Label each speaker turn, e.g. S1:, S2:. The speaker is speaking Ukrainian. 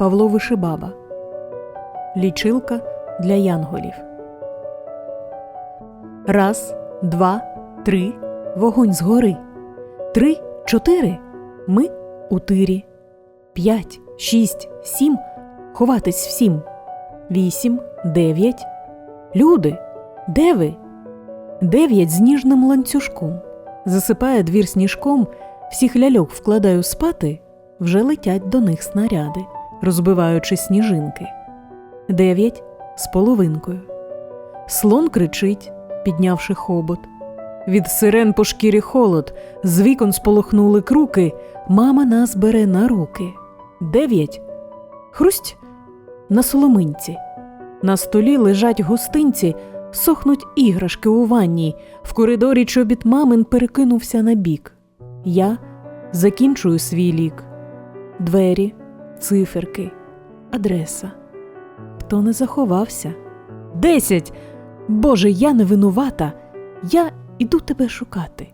S1: Павло Вишибаба. Лічилка для янголів. Раз, два, три. Вогонь згори. Три, чотири. Ми у тирі. П'ять, шість, сім. Ховатись всім. Вісім, дев'ять. Люди, де ви? Дев'ять з ніжним ланцюжком. Засипає двір сніжком, всіх ляльок вкладаю спати, вже летять до них снаряди, розбиваючи сніжинки. Дев'ять з половинкою. Слон кричить, піднявши хобот. Від сирен по шкірі холод, з вікон сполохнули круки, мама нас бере на руки. Дев'ять. Хрусть на соломинці. На столі лежать гостинці, сохнуть іграшки у ванній. В коридорі чобіт мамин перекинувся на бік. Я закінчую свій лік. Двері, циферки, адреса. Хто не заховався? Десять. Боже, я не винувата. Я іду тебе шукати.